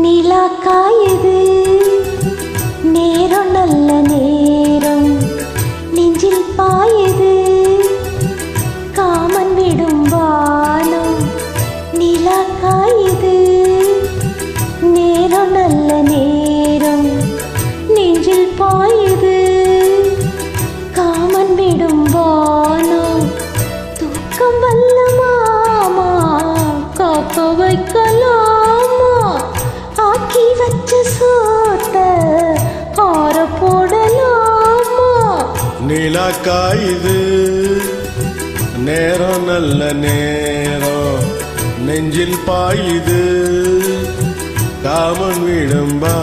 நிலா காயுது. நேரம் நல்ல நேரம். நெஞ்சில் பாயுது. காமன் விடும் வானம். நிலா காயுது. நேரம் நல்ல நேரம். நெஞ்சில் பாயுது. காமன் விடும் வானம். தூக்கம் வல்ல மாமா. காக்க வைக்கலாம். வச்ச சோத்த போடலாமா? நிலா காயுது. நேரம் நல்ல நேரம். நெஞ்சில் பாயுது. காமன் விடும்பா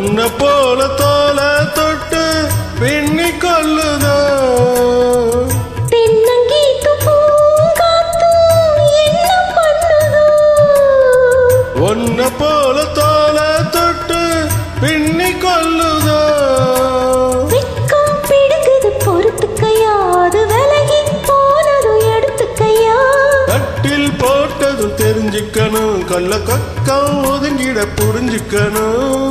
ஒன்ன போல தோல தொட்டு பின்னி பண்ணுதோ? ஒன்ன போல தோல தொட்டு பின்னி கட்டில் போட்டதும் தெரிஞ்சுக்கணும் கள்ள கக்கம் ஒதுங்கிட புரிஞ்சுக்கணும்.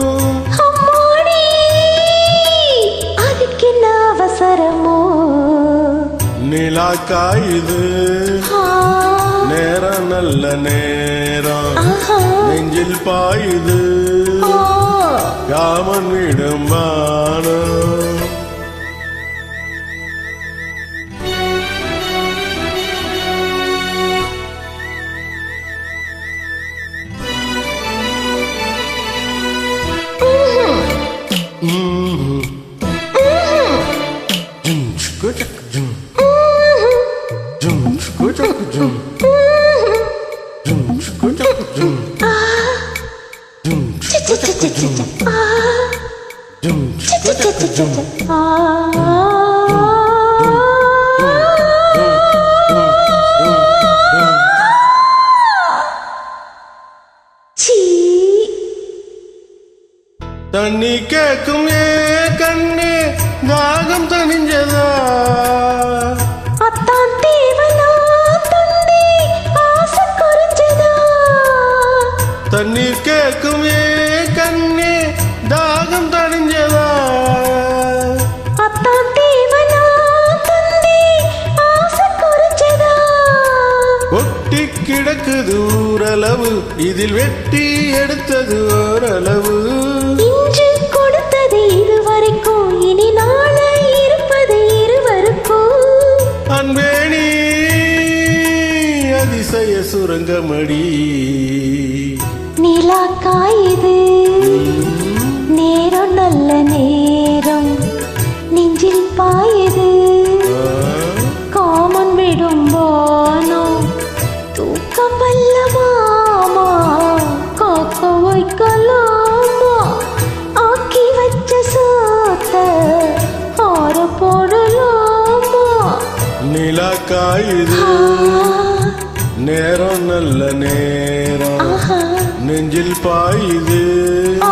காயுது. நேரம் நல்ல நேரம். நெஞ்சில் பாயுது. காமன் விடும் வானம். சுக்கு சக்கு ஜும். ஜும் சுக்கு சக்கு ஜும். தண்ணி கேட்கும் ஏ கண்ணே தாகம் தணிஞ்சதா தண்ணீர் கேட்கும் ஏ கண்ணே தாகம் தணிஞ்சதா? ஒட்டி கிடக்குது ஊரளவு இதில் வெட்டி எடுத்தது ஓரளவு. அன்பேணி அதிசய சுரங்கமடி. நிலா காயுது நேரம் நல்ல நேரம் நெஞ்சில் பாயுது. காமன் விடும் வானம் தூக்கம் வல்ல மாமா காக்க வைக்கலாமா? ஆக்கி வச்ச சோத்த ஆற போடலாமா? நிலா காயுது நேரம் நல்ல நேரம். நெஞ்சில் பாயுது. ஆ.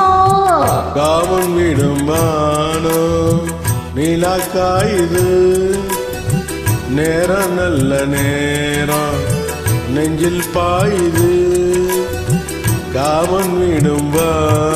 காமன் விடும் வானம் நிலா காயுது நேரம் நல்ல நேரம் நெஞ்சில் பாயுது. காமன் விடும் வானம்